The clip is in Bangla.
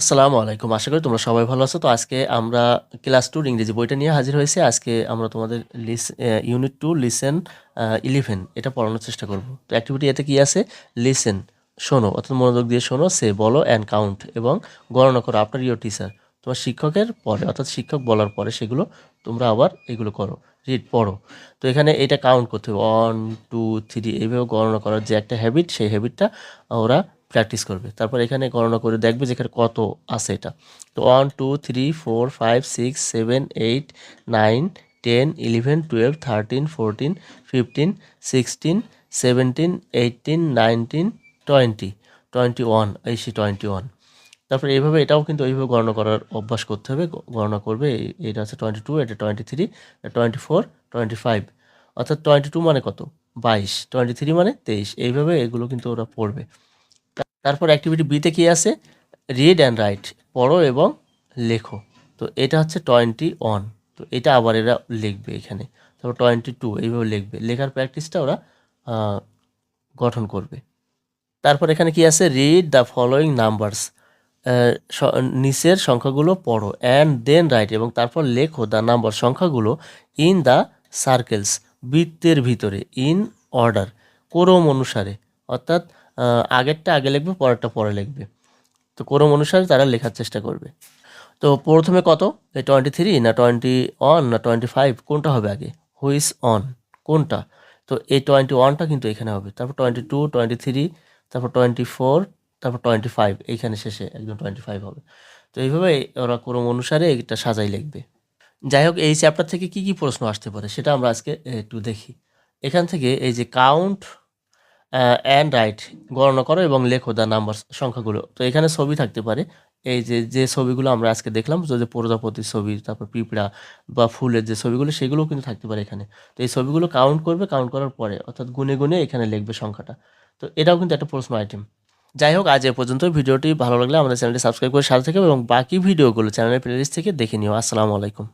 আসসালামু আলাইকুম। আশা করি তোমরা সবাই ভালো আছো। তো আজকে আমরা ক্লাস টুর ইংরেজি বইটা নিয়ে হাজির হয়েছে। আজকে আমরা তোমাদের লিস ইউনিট টু লিসেন ইলেভেন এটা পড়ানোর চেষ্টা করব। তো অ্যাক্টিভিটি এতে কি আছে? লিসেন শোনো, অর্থাৎ মনোযোগ দিয়ে শোনো সে বলো অ্যান্ড কাউন্ট এবং গণনা করো আপনার ইয়োর টিচার তোমার শিক্ষকের পরে, অর্থাৎ শিক্ষক বলার পরে সেগুলো তোমরা আবার এগুলো করো রিড পড়ো। তো এখানে এটা কাউন্ট করতে হবে। ওয়ান টু থ্রি এইভাবে গণনা করার যে একটা হ্যাবিট সেই হ্যাবিটটা ওরা প্র্যাকটিস করবে। তারপর এখানে গণনা করে দেখবে যে এখানে কত আছে এটা। তো one two three four five six seven eight nine ten eleven twelve thirteen fourteen fifteen sixteen seventeen eighteen nineteen twenty twenty one এই সি টোয়েন্টি ওয়ান তারপর এইভাবে এটাও কিন্তু এইভাবে গণনা করার অভ্যাস করতে হবে। গণনা করবে এটা হচ্ছে টোয়েন্টি টু এটা twenty three twenty four twenty five অর্থাৎ টোয়েন্টি টু মানে কত? বাইশ। টোয়েন্টি থ্রি মানে তেইশ। এইভাবে এগুলো কিন্তু ওরা পড়বে। তারপর অ্যাক্টিভিটি বিতে কী আছে? রিড অ্যান্ড রাইট পড়ো এবং লেখো। তো এটা হচ্ছে টোয়েন্টি ওয়ান তো এটা আবার এরা লিখবে এখানে। তারপর টোয়েন্টি টু এইভাবে লিখবে। লেখার প্র্যাকটিসটা ওরা গঠন করবে। তারপর এখানে কি আছে? রিড দ্য ফলোয়িং নাম্বারস নিচের সংখ্যাগুলো পড়ো অ্যান্ড দেন রাইট এবং তারপর লেখো দ্য নাম্বার সংখ্যাগুলো ইন দ্য সার্কেলস বৃত্তের ভিতরে ইন অর্ডার ক্রম অনুসারে। অর্থাৎ আগেরটা আগে লিখবে, পরেরটা পরে লিখবে। তো ক্রম অনুসারে তারা লেখার চেষ্টা করবে। তো প্রথমে কত? এই টোয়েন্টি থ্রি না টোয়েন্টি ওয়ান না টোয়েন্টি ফাইভ কোনটা হবে আগে? হুইস অন কোনটা? তো এই টোয়েন্টি ওয়ানটা কিন্তু এখানে হবে। তারপর টোয়েন্টি টু টোয়েন্টি থ্রি তারপর টোয়েন্টি ফোর তারপর টোয়েন্টি ফাইভ এইখানে শেষে একদম টোয়েন্টি ফাইভ হবে। তো এইভাবে ওরা ক্রম অনুসারে এটা সাজাই লিখবে। যাই হোক, এই চ্যাপ্টার থেকে কি কি প্রশ্ন আসতে পারে সেটা আমরা আজকে একটু দেখি। এখান থেকে এই যে কাউন্ট অ্যান্ড রাইট গণনা করো এবং লেখো দ্য নাম্বার সংখ্যাগুলো। তো এখানে ছবি থাকতে পারে। এই যে যে ছবিগুলো আমরা আজকে দেখলাম যে প্রজাপতির ছবি, তারপর পিঁপড়া বা ফুলের যে ছবিগুলো, সেগুলোও কিন্তু থাকতে পারে এখানে। তো এই ছবিগুলো কাউন্ট করবে কাউন্ট করার পরে অর্থাৎ গুনে গুনে এখানে লিখবে সংখ্যাটা। তো এটাও কিন্তু একটা প্রশ্ন আইটেম যাই হোক, আজ এ পর্যন্ত। ভিডিওটি ভালো লাগলে আমাদের চ্যানেলটি সাবস্ক্রাইব করে সাথে থেকে এবং বাকি ভিডিওগুলো চ্যানেলের প্লেলিস্ট থেকে দেখে নিও। আসসালামু আলাইকুম।